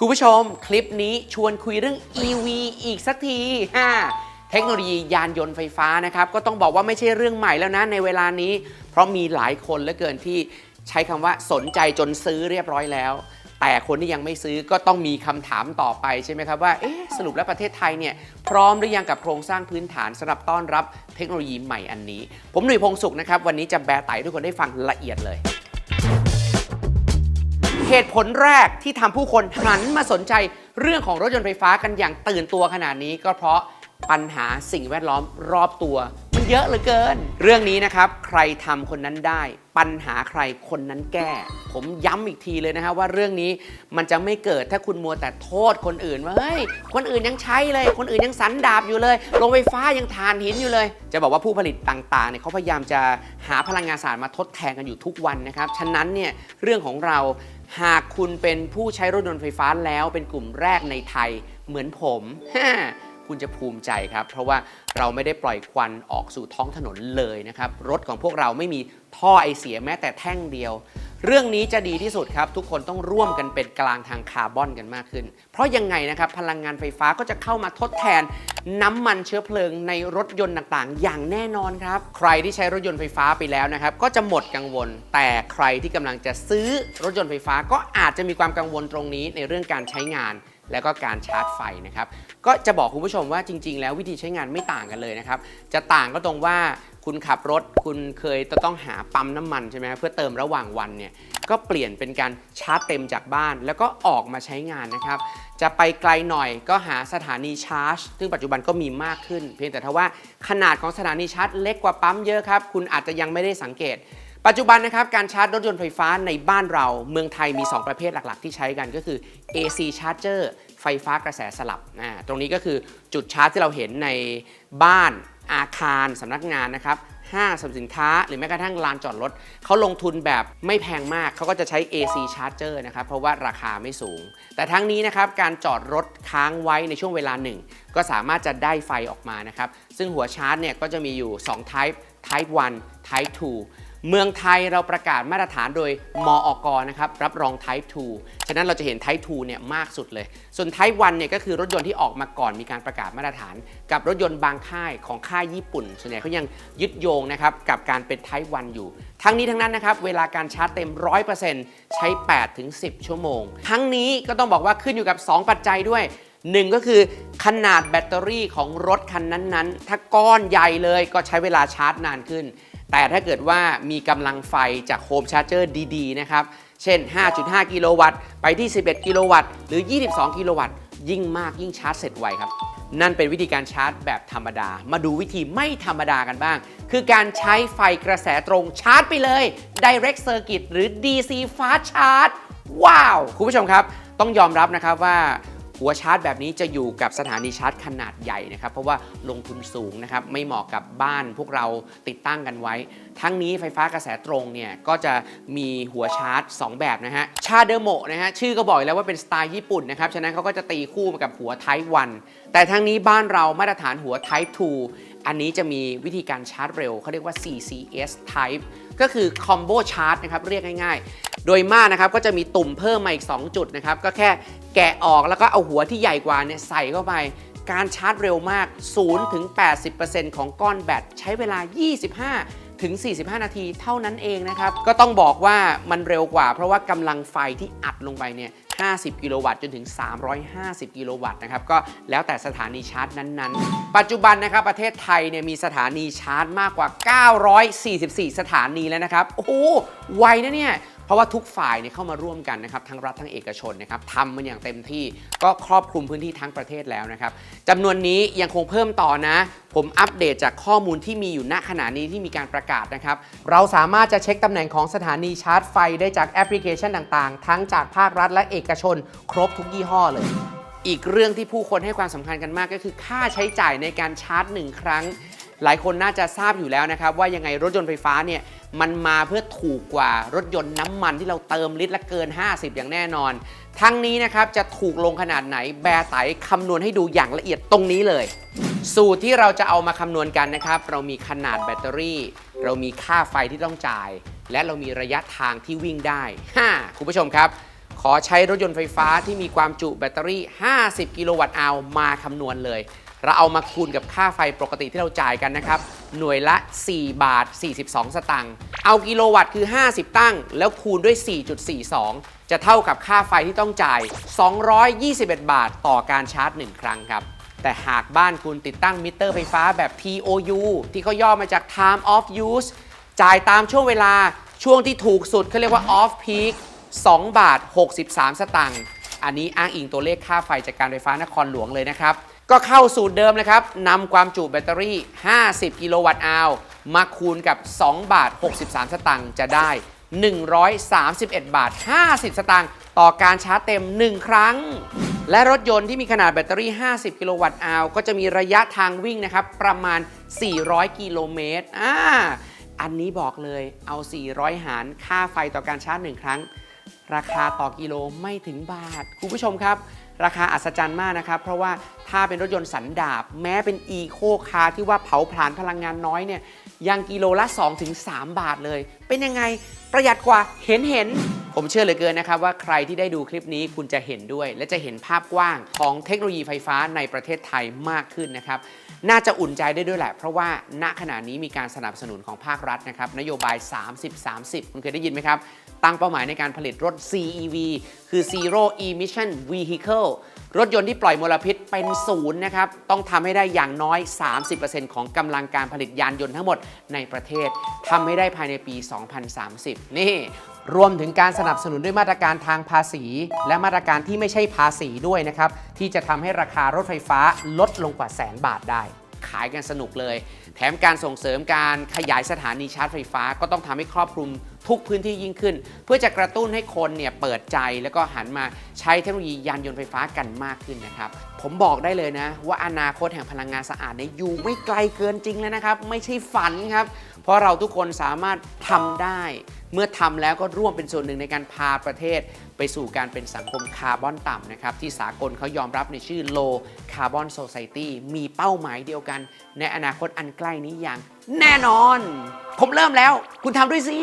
คุณผู้ชมคลิปนี้ชวนคุยเรื่อง EV อีกสักทีฮ่าเทคโนโลยียานยนต์ไฟฟ้านะครับก็ต้องบอกว่าไม่ใช่เรื่องใหม่แล้วนะในเวลานี้ เพราะมีหลายคนเหลือเกินที่ใช้คำว่าสนใจจนซื้อเรียบร้อยแล้ว แต่คนที่ยังไม่ซื้อก็ต้องมีคำถามต่อไปใช่ไหมครับว่าเอ๊ะสรุปแล้วประเทศไทยเนี่ยพร้อมหรือยังกับโครงสร้างพื้นฐานสำหรับต้อนรับเทคโนโลยีใหม่อันนี้ ผมหนุ่ยพงศุขนะครับวันนี้จะแบร์ไต้ทุกคนได้ฟังละเอียดเลย เหตุผลแรกที่ทำผู้คนหันมาสนใจเรื่องของรถยนต์ไฟฟ้ากันอย่างตื่นตัวขนาดนี้ ก็เพราะปัญหาสิ่งแวดล้อมรอบตัวมันเยอะเหลือเกิน เรื่องนี้นะครับ ใครทำคนนั้นได้ ปัญหาใครคนนั้นแก้ ผมย้ำอีกทีเลยนะครับว่าเรื่องนี้มันจะไม่เกิดถ้าคุณมัวแต่โทษคนอื่นว่าเฮ้ยคนอื่นยังใช้เลย คนอื่นยังสันดาบอยู่เลยโรงไฟฟ้ายังทานหินอยู่เลย จะบอกว่าผู้ผลิตต่างๆเนี่ยเขาพยายามจะหาพลังงานสะอาดมาทดแทนกันอยู่ทุกวันนะครับฉะนั้นเนี่ยเรื่องของเรา หากคุณเป็นผู้ใช้รถยนต์ไฟฟ้าแล้วเป็นกลุ่มแรกในไทยเหมือนผม คุณจะภูมิใจครับ เพราะว่าเราไม่ได้ปล่อยควันออกสู่ท้องถนนเลยนะครับ รถของพวกเราไม่มีท่อไอเสียแม้แต่แท่งเดียว เรื่องนี้จะดีที่สุดครับ ทุกคนต้องร่วมกันเป็นกลางทางคาร์บอนกันมากขึ้น เพราะยังไงนะครับ พลังงานไฟฟ้าก็จะเข้ามาทดแทนน้ำมันเชื้อเพลิงในรถยนต์ต่างๆ อย่างแน่นอนครับ ใครที่ใช้รถยนต์ไฟฟ้าไปแล้วนะครับ ก็จะหมดกังวล แต่ใครที่กำลังจะซื้อรถยนต์ไฟฟ้าก็อาจจะมีความกังวลตรงนี้ในเรื่องการใช้งานแล้วก็การชาร์จไฟนะครับ ก็จะบอกคุณผู้ชมว่าจริง ๆ แล้ววิธีใช้งานไม่ต่างกันเลยนะครับ จะต่างก็ตรงว่า คุณขับรถคุณเคยจะต้องหาปั๊มน้ำมันใช่ไหมเพื่อเติมระหว่างวันเนี่ยก็เปลี่ยนเป็นการชาร์จเต็มจากบ้าน แล้วก็ออกมาใช้งานนะครับ จะไปไกลหน่อยก็หาสถานีชาร์จ ซึ่งปัจจุบันก็มีมากขึ้น เพียงแต่ถ้าว่าขนาดของสถานีชาร์จเล็กกว่าปั๊มเยอะครับ คุณอาจจะยังไม่ได้สังเกต ปัจจุบันนะครับการชาร์จรถยนต์ไฟฟ้าในบ้านเราเมืองไทยมี 2 ประเภทหลักๆ ที่ใช้กันก็คือ AC Charger ไฟฟ้ากระแสสลับอ่าตรงนี้ก็คือจุดชาร์จที่เราเห็นในบ้าน อาคารสำนักงานนะครับห้างสรรพสินค้า หรือแม้กระทั่งลานจอดรถเขาลงทุนแบบไม่แพงมากเขาก็จะใช้ AC Charger นะครับ เพราะว่าราคาไม่สูง แต่ทั้งนี้นะครับการจอดรถค้างไว้ในช่วงเวลาหนึ่ง ก็สามารถจะได้ไฟออกมานะครับ ซึ่งหัวชาร์จเนี่ยก็จะมีอยู่ 2 type type 1 type 2 เมืองไทยเราประกาศมาตรฐานโดยมออกนะครับรับรอง Type 2 ฉะนั้นเราจะเห็น Type 2 เนี่ยมากสุดเลย ส่วน Type 1 เนี่ยก็คือรถยนต์ที่ออกมาก่อนมีการประกาศมาตรฐาน กับรถยนต์บางค่ายของค่ายญี่ปุ่น ส่วนใหญ่เขายังยึดโยงนะครับกับการเป็น Type 1 อยู่ ทั้งนี้ทั้งนั้นนะครับเวลาการชาร์จเต็ม 100%ใช้ 8-10 ชั่วโมง ทั้งนี้ก็ต้องบอกว่าขึ้นอยู่กับ 2 ปัจจัยด้วยหนึ่งก็คือขนาดแบตเตอรี่ของรถคันนั้นๆ ถ้าก้อนใหญ่เลยก็ใช้เวลาชาร์จนานขึ้น แต่ถ้าเกิดว่ามีกำลังไฟจากโฮมชาร์เจอร์ดีๆนะครับ เช่น 5.5 กิโลวัตต์ ไปที่ 11 กิโลวัตต์ หรือ 22 กิโลวัตต์ ยิ่งมากยิ่งชาร์จเสร็จไวครับ นั่นเป็นวิธีการชาร์จแบบธรรมดา มาดูวิธีไม่ธรรมดากันบ้าง คือการใช้ไฟกระแสตรงชาร์จไปเลย Direct Circuit หรือ DC Fast Charge ว้าว คุณผู้ชมครับ ต้องยอมรับนะครับว่า หัวชาร์จแบบนี้จะอยู่กับสถานีชาร์จขนาดใหญ่นะครับ เพราะว่าลงทุนสูงนะครับ ไม่เหมาะกับบ้านพวกเราติดตั้งกันไว้ ทั้งนี้ไฟฟ้ากระแสตรงเนี่ย ก็จะมีหัวชาร์จ 2 แบบนะฮะ ชาเดโมนะฮะ ชื่อก็บอกอยแล้วว่าเป็นสไตล์ญี่ปุ่นนะครับ ฉะนั้นเขาก็จะตีคู่มากับหัว Type 1แต่ทั้งนี้บ้านเรามาตรฐานหัว Type 2อันนี้จะมีวิธีการชาร์จเร็วเขาเรียกว่า CCS Type ก็คือคอมโบชาร์ตนะครับเรียกง่ายๆ โดยมากนะครับก็จะมีตุ่มเพิ่มมาอีก 2 จุดนะครับก็แค่แกะออกแล้วก็เอาหัวที่ใหญ่กว่าเนี่ยใส่เข้าไปการชาร์จเร็วมาก 0-80%ของก้อนแบตใช้เวลา 25 ถึง 45 นาทีเท่านั้นเองนะครับ ก็ต้องบอกว่ามันเร็วกว่า เพราะว่ากำลังไฟที่อัดลงไปเนี่ย 50 กิโลวัตต์จนถึง 350 กิโลวัตต์นะครับก็แล้วแต่สถานีชาร์จนั้นๆ ปัจจุบันนะครับประเทศไทยเนี่ยมีสถานีชาร์จมากกว่า 944 สถานีแล้วนะครับ โอ้โหไวนะเนี่ย เพราะว่าทุกฝ่ายเนี่ยเข้ามาร่วมกันนะครับทั้งรัฐทั้งเอกชนนะครับทำมันอย่างเต็มที่ก็ครอบคลุมพื้นที่ทั้งประเทศแล้วนะครับจำนวนนี้ยังคงเพิ่มต่อนะ ผมอัปเดตจากข้อมูลที่มีอยู่ณขณะนี้ที่มีการประกาศนะครับเราสามารถจะเช็คตำแหน่งของสถานีชาร์จไฟได้จากแอปพลิเคชันต่างๆ ทั้งจากภาครัฐและเอกชน ครบทุกยี่ห้อเลย อีกเรื่องที่ผู้คนให้ความสำคัญกันมากก็คือค่าใช้จ่ายในการชาร์จหนึ่งครั้ง หลายคนน่าจะทราบอยู่แล้วนะครับ ว่ายังไงรถยนต์ไฟฟ้าเนี่ยมันมาเพื่อถูกกว่ารถยนต์น้ำมันที่เราเติมลิตรละเกิน 50 อย่างแน่นอน ทั้งนี้นะครับจะถูกลงขนาดไหนแบร์ไตคำนวณให้ดูอย่างละเอียดตรงนี้เลย สูตรที่เราจะเอามาคำนวณกันนะครับ เรามีขนาดแบตเตอรี่ เรามีค่าไฟที่ต้องจ่าย และเรามีระยะทางที่วิ่งได้ฮ่าคุณผู้ชมครับขขอใช้รถยนต์ไฟฟ้าที่มีความจุแบตเตอรี่ 50 กิโลวัตต์อาวมาคำนวณเลย เราเอามาคูณกับค่าไฟปกติที่เราจ่ายกันนะครับ หน่วยละ 4 บาท 42 สตางค์ เอากิโลวัตต์คือ 50 ตั้ง แล้วคูณด้วย 4.42 จะเท่ากับค่าไฟที่ต้องจ่าย 221 บาทต่อการชาร์จ 1 ครั้งครับ แต่หากบ้านคุณติดตั้งมิเตอร์ไฟฟ้าแบบ TOU ที่เขาย่อมาจาก Time of Use จ่ายตามช่วงเวลา ช่วงที่ถูกสุดเขาเรียกว่า Off Peak 2 บาท 63 สตางค์ อันนี้อ้างอิงตัวเลขค่าไฟจากการไฟฟ้านครหลวงเลยนะครับ ก็เข้าสูตรเดิมเลยครับนำความจุแบตเตอรี่ 50 กิโลวัตต์อาวมาคูณกับ 2 บาท 63 สตางค์จะได้ 131 บาท 50 สตางค์ต่อการชาร์จเต็ม 1 ครั้ง และรถยนต์ที่มีขนาดแบตเตอรี่ 50 กิโลวัตต์อาวก็จะมีระยะทางวิ่งนะครับ ประมาณ 400 กิโลเมตรอ่าอันนี้บอกเลยเอา 400 หารค่าไฟต่อการชาร์จ 1 ครั้ง ราคาต่อกิโลไม่ถึงบาท คุณผู้ชมครับ ราคาอัศจรรย์มากนะครับ เพราะว่าถ้าเป็นรถยนต์สันดาบ แม้เป็นอีโคคาร์ที่ว่าเผาผลาญพลังงานน้อยเนี่ยยังกิโลละ 2-3 บาทเลย เป็นยังไงประหยัดกว่าเห็นเห็น ผมเชื่อเหลือเกินนะครับว่าใครที่ได้ดูคลิปนี้คุณจะเห็นด้วย และจะเห็นภาพกว้างของเทคโนโลยีไฟฟ้าในประเทศไทยมากขึ้นนะครับน่าจะอุ่นใจได้ด้วยแหละ เพราะว่าณขณะนี้มีการสนับสนุนของภาครัฐนะครับนโยบาย 30-30 คุณเคยได้ยินไหมครับ ตั้งเป้าหมายในการผลิตรถ CEV คือ Zero Emission Vehicle รถยนต์ที่ปล่อยมลพิษเป็นศูนย์นะครับ ต้องทำให้ได้อย่างน้อย 30%ของกำลังการผลิตยานยนต์ทั้งหมดในประเทศทำให้ได้ภายในปี 2030 นี่ รวมถึงการสนับสนุนด้วยมาตรการทางภาษี และมาตรการที่ไม่ใช่ภาษีด้วยนะครับ ที่จะทำให้ราคารถไฟฟ้าลดลงกว่าแสนบาทได้ ขายกันสนุกเลย แถมการส่งเสริมการขยายสถานีชาร์จไฟฟ้าก็ต้องทำให้ครอบคลุม ทุกพื้นที่ยิ่งขึ้น เพื่อจะกระตุ้นให้คนเนี่ยเปิดใจแล้วก็หันมาใช้เทคโนโลยียานยนต์ไฟฟ้ากันมากขึ้นนะครับ ผมบอกได้เลยนะ ว่าอนาคตแห่งพลังงานสะอาดเนี่ยอยู่ไม่ไกลเกินจริงแล้วนะครับ ไม่ใช่ฝันครับ เพราะเราทุกคนสามารถทำได้ เมื่อทำแล้วก็ร่วมเป็นส่วนหนึ่งในการพาประเทศ ไปสู่การเป็นสังคมคาร์บอนต่ำนะครับที่สากลเขายอมรับในชื่อ Low Carbon Society มีเป้าหมายเดียวกัน ในอนาคตอันใกล้นี้อย่างแน่นอน ผมเริ่มแล้ว คุณทำด้วยสิ